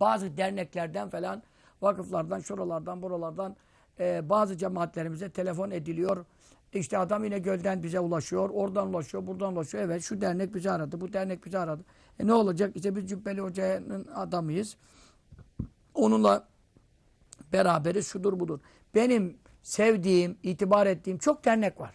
bazı derneklerden falan, vakıflardan, şuralardan, buralardan e, bazı cemaatlerimize telefon ediliyor. İşte adam yine gölden bize ulaşıyor, oradan ulaşıyor, buradan ulaşıyor. Evet şu dernek bizi aradı, bu dernek bizi aradı. E ne olacak? İşte biz Cübbeli Hoca'nın adamıyız. Onunla beraberiz, şudur budur. Benim sevdiğim, itibar ettiğim çok dernek var.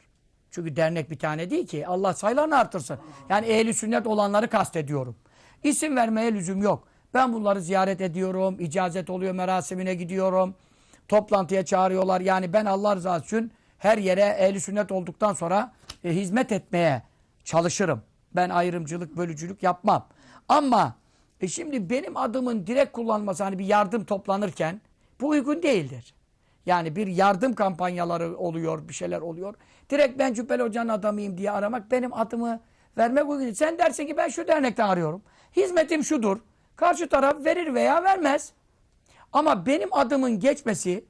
Çünkü dernek bir tane değil ki. Allah sayılarını artırsın. Yani ehli sünnet olanları kastediyorum. İsim vermeye lüzum yok. Ben bunları ziyaret ediyorum. icazet oluyor, merasimine gidiyorum. Toplantıya çağırıyorlar. Yani ben Allah rızası için her yere ehli sünnet olduktan sonra e, hizmet etmeye çalışırım. Ben ayrımcılık, bölücülük yapmam. Ama e şimdi benim adımın direkt kullanması hani bir yardım toplanırken bu uygun değildir. Yani bir yardım kampanyaları oluyor, bir şeyler oluyor. Direkt ben Cübbeli Hoca'nın adamıyım diye aramak benim adımı vermek uygun değil. Sen dersin ki ben şu dernekten arıyorum. Hizmetim şudur. Karşı taraf verir veya vermez. Ama benim adımın geçmesi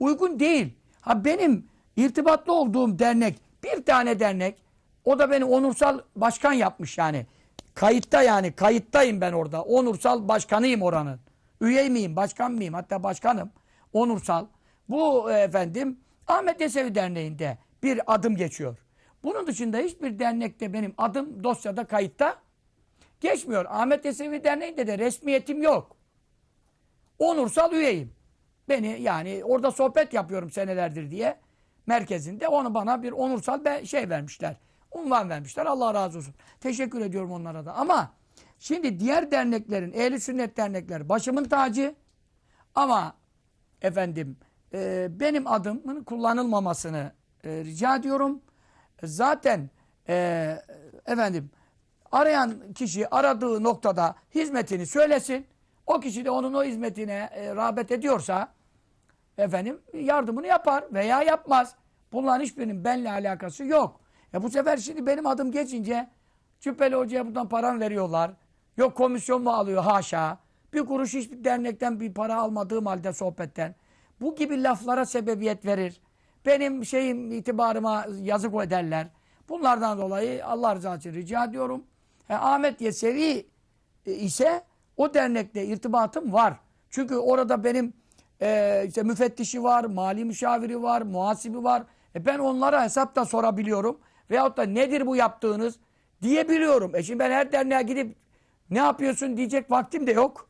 uygun değil. Ha benim irtibatlı olduğum dernek, bir tane dernek, o da beni onursal başkan yapmış yani. Kayıtta yani, kayıttayım ben orada. Onursal başkanıyım oranın. Üye miyim, başkan mıyım? Hatta başkanım. Onursal. Bu e, efendim Ahmet Yesevi Derneği'nde bir adım geçiyor. Bunun dışında hiçbir dernekte benim adım dosyada kayıtta geçmiyor. Ahmet Yesevi Derneği'nde de resmiyetim yok. Onursal üyeyim. Beni yani orada sohbet yapıyorum senelerdir diye merkezinde onu bana bir onursal be şey vermişler. Unvan vermişler. Allah razı olsun. Teşekkür ediyorum onlara da. Ama şimdi diğer derneklerin, ehli sünnet dernekleri başımın tacı ama efendim e, benim adımın kullanılmamasını e, rica ediyorum. Zaten e, efendim arayan kişi aradığı noktada hizmetini söylesin. O kişi de onun o hizmetine e, rağbet ediyorsa efendim yardımını yapar veya yapmaz. Bunların hiçbirinin benimle alakası yok. E bu sefer şimdi benim adım geçince Cübbeli Hoca'ya buradan param veriyorlar. Yok komisyon mu alıyor haşa. Bir kuruş hiçbir dernekten bir para almadığım halde sohbetten. Bu gibi laflara sebebiyet verir. Benim şeyim itibarıma yazık ederler. Bunlardan dolayı Allah rızası için rica ediyorum. E, Ahmet Yesevi e, ise o dernekle irtibatım var. Çünkü orada benim e, işte müfettişi var, mali müşaviri var, muhasibi var. E ben onlara hesap da sorabiliyorum. Veyahut da nedir bu yaptığınız diyebiliyorum. E şimdi ben her derneğe gidip ne yapıyorsun diyecek vaktim de yok.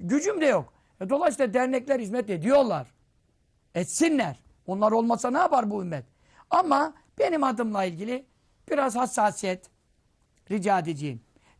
Gücüm de yok. E dolayısıyla dernekler hizmet ediyorlar. Etsinler. Onlar olmasa ne yapar bu ümmet? Ama benim adımla ilgili biraz hassasiyet rica edeceğim.